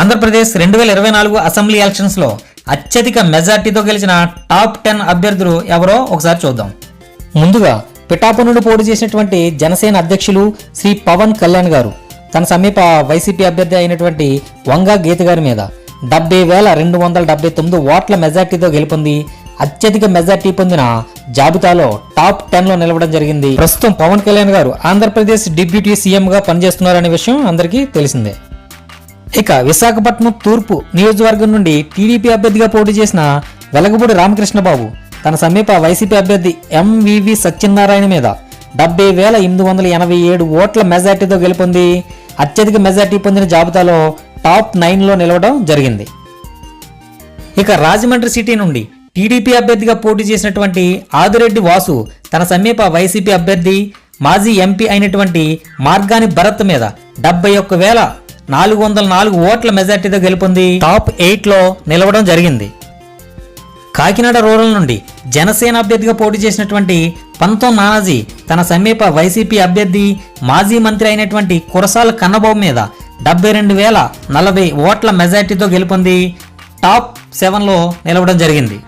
ఆంధ్రప్రదేశ్ రెండు వేల ఇరవై నాలుగు అసెంబ్లీ ఎలక్షన్స్లో అత్యధిక మెజార్టీతో గెలిచిన టాప్ టెన్ అభ్యర్థులు ఎవరో ఒకసారి చూద్దాం. ముందుగా పిఠాపు నుండి పోటీ చేసినటువంటి జనసేన అధ్యక్షులు శ్రీ పవన్ కళ్యాణ్ గారు. తన సమీప వైసీపీ అభ్యర్థి అయినటువంటి వంగా గీత గారి మీద డెబ్బై వేల రెండు వందల డెబ్బై తొమ్మిది ఓట్ల మెజార్టీతో గెలుపొంది అత్యధిక మెజార్టీ పొందిన జాబితాలో టాప్ టెన్లో నిలవడం జరిగింది. ప్రస్తుతం పవన్ కళ్యాణ్ గారు ఆంధ్రప్రదేశ్ డిప్యూటీ సీఎం గా పనిచేస్తున్నారనే విషయం అందరికీ తెలిసిందే. ఇక విశాఖపట్నం తూర్పు నియోజకవర్గం నుండి టీడీపీ అభ్యర్థిగా పోటీ చేసిన వెలగపూడి రామకృష్ణబాబు తన సమీప వైసీపీ అభ్యర్థి ఎంవివి సత్యనారాయణ మీద డెబ్బై వేల ఎనిమిది వందల ఎనభై ఏడు ఓట్ల మెజార్టీతో గెలుపొంది అత్యధిక మెజార్టీ పొందిన జాబితాలో టాప్ నైన్లో నిలవడం జరిగింది. ఇక రాజమండ్రి సిటీ నుండి టీడీపీ అభ్యర్థిగా పోటీ చేసినటువంటి ఆదిరెడ్డి వాసు తన సమీప వైసీపీ అభ్యర్థి మాజీ ఎంపీ అయినటువంటి మార్గాని భరత్ మీద డెబ్బై ఒక్క వేల నాలుగు వందల నాలుగు ఓట్ల మెజార్టీతో గెలుపొంది టాప్ ఎయిట్లో నిలవడం జరిగింది. కాకినాడ రూరల్ నుండి జనసేన అభ్యర్థిగా పోటీ చేసినటువంటి పంతం నానాజీ తన సమీప వైసీపీ అభ్యర్థి మాజీ మంత్రి అయినటువంటి కురసాల కన్నబాబు మీద డెబ్బై రెండు వేల నలభై ఓట్ల మెజార్టీతో గెలుపొంది టాప్ సెవెన్లో నిలవడం జరిగింది.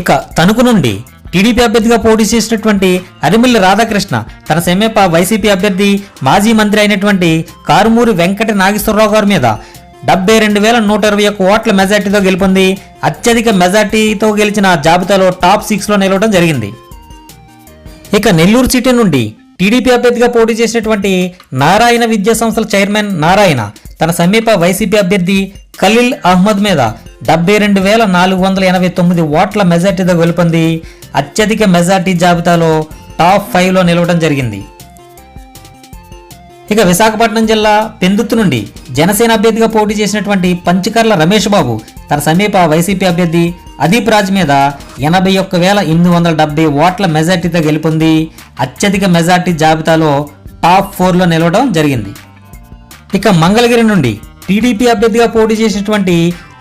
ఇక తణుకు నుండి టీడీపీ అభ్యర్థిగా పోటీ చేసినటువంటి అరిమిల్లి రాధాకృష్ణ తన సమీప వైసీపీ అభ్యర్థి మాజీ మంత్రి అయినటువంటి కారుమూరి వెంకట నాగేశ్వరరావు గారి మీద డెబ్బై రెండు వేల నూట ఇరవై ఒక్క ఓట్ల మెజార్టీతో గెలుపొంది అత్యధిక మెజార్టీతో గెలిచిన జాబితాలో టాప్ సిక్స్లో నిలవడం జరిగింది. ఇక నెల్లూరు సిటీ నుండి టీడీపీ అభ్యర్థిగా పోటీ చేసినటువంటి నారాయణ విద్యా సంస్థల చైర్మన్ నారాయణ తన సమీప వైసీపీ అభ్యర్థి ఖలీల్ అహ్మద్ మీద డెబ్బై రెండు వేల నాలుగు వందల ఎనభై తొమ్మిది ఓట్ల మెజార్టీతో గెలుపొంది అత్యధిక మెజార్టీ జాబితాలో టాప్ ఫైవ్లో నిలవడం జరిగింది. ఇక విశాఖపట్నం జిల్లా పెందుత్తు నుండి జనసేన అభ్యర్థిగా పోటీ చేసినటువంటి పంచకర్ల రమేష్ బాబు తన సమీప వైసీపీ అభ్యర్థి అదీప్ రాజ్ మీద ఎనభై ఒక్క వేల ఎనిమిది వందల డెబ్బై ఓట్ల మెజార్టీతో గెలుపొంది అత్యధిక మెజార్టీ జాబితాలో టాప్ ఫోర్లో నిలవడం జరిగింది. ఇక మంగళగిరి నుండి టీడీపీ అభ్యర్థిగా పోటీ చేసినటువంటి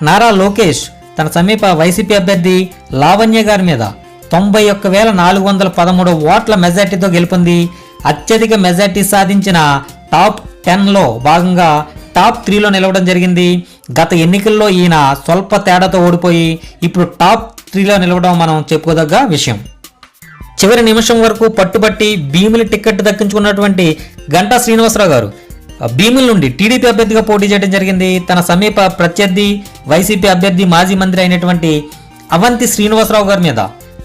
నారా లోకేష్ తన సమీప వైసీపీ అభ్యర్థి లావణ్య గారి మీద తొంభై ఒక్క వేల నాలుగు వందల పదమూడు ఓట్ల మెజార్టీతో గెలుపొంది అత్యధిక మెజార్టీ సాధించిన టాప్ టెన్లో భాగంగా టాప్ త్రీలో నిలవడం జరిగింది. గత ఎన్నికల్లో ఈయన స్వల్ప తేడాతో ఓడిపోయి ఇప్పుడు టాప్ త్రీలో నిలవడం మనం చెప్పుకోదగ్గ విషయం. చివరి నిమిషం వరకు పట్టుబట్టి భీముల టికెట్ దక్కించుకున్నటువంటి గంటా శ్రీనివాసరావు గారు భీముల నుండి టీడీపీ అభ్యర్థిగా పోటీ చేయడం జరిగింది. తన సమీప ప్రత్యర్థి వైసీపీ అభ్యర్థి మాజీ మంత్రి అయినటువంటి అవంతి శ్రీనివాసరావు గారి మీద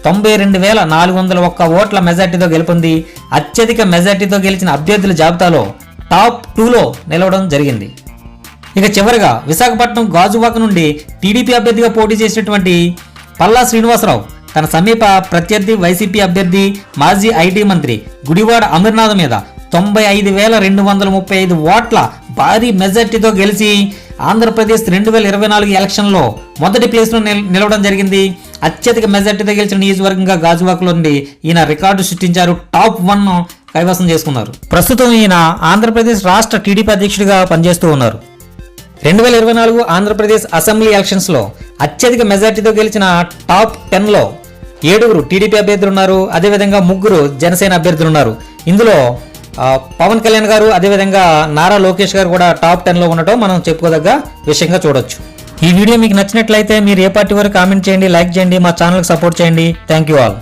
తొంభై రెండు వేల నాలుగు వందల ఒక్క ఓట్ల మెజార్టీతో గెలుపొంది అత్యధిక మెజార్టీతో గెలిచిన అభ్యర్థుల జాబితాలో టాప్ టూలో నిలవడం జరిగింది. ఇక చివరిగా విశాఖపట్నం గాజువాక నుండి టీడీపీ అభ్యర్థిగా పోటీ చేసినటువంటి పల్లా శ్రీనివాసరావు తన సమీప ప్రత్యర్థి వైసీపీ అభ్యర్థి మాజీ ఐటీ మంత్రి గుడివాడ అమర్నాథ్ మీద తొంభై ఐదు వేల రెండు వందల ముప్పై ఐదు ఓట్ల భారీ మెజార్టీతో గెలిచి ఆంధ్రప్రదేశ్ రెండు వేల ఇరవై నాలుగు ఎలక్షన్లో మొదటి ప్లేస్లో నిలవడం జరిగింది. అత్యధిక మెజార్టీతో గెలిచిన నియోజకవర్గంగా గాజువాకలో నుండి ఈయన రికార్డు సృష్టించారు. టాప్ వన్ కైవసం చేసుకున్నారు. ప్రస్తుతం ఈయన ఆంధ్రప్రదేశ్ రాష్ట్ర టీడీపీ అధ్యక్షుడిగా పనిచేస్తూ ఉన్నారు. రెండు వేల ఇరవై నాలుగు ఆంధ్రప్రదేశ్ అసెంబ్లీ ఎలక్షన్స్లో అత్యధిక మెజార్టీతో గెలిచిన టాప్ టెన్లో ఏడుగురు టీడీపీ అభ్యర్థులు ఉన్నారు. అదేవిధంగా ముగ్గురు జనసేన అభ్యర్థులు ఉన్నారు. ఇందులో పవన్ కళ్యాణ్ గారు అదేవిధంగా నారా లోకేష్ గారు కూడా టాప్ టెన్లో ఉండటం మనం చెప్పుకోదగ్గ విషయంగా చూడొచ్చు. ఈ వీడియో మీకు నచ్చినట్లయితే మీరు ఏ పార్టీ వరకు కామెంట్ చేయండి లైక్ చేయండి మా ఛానల్కి సపోర్ట్ చేయండి. Thank you all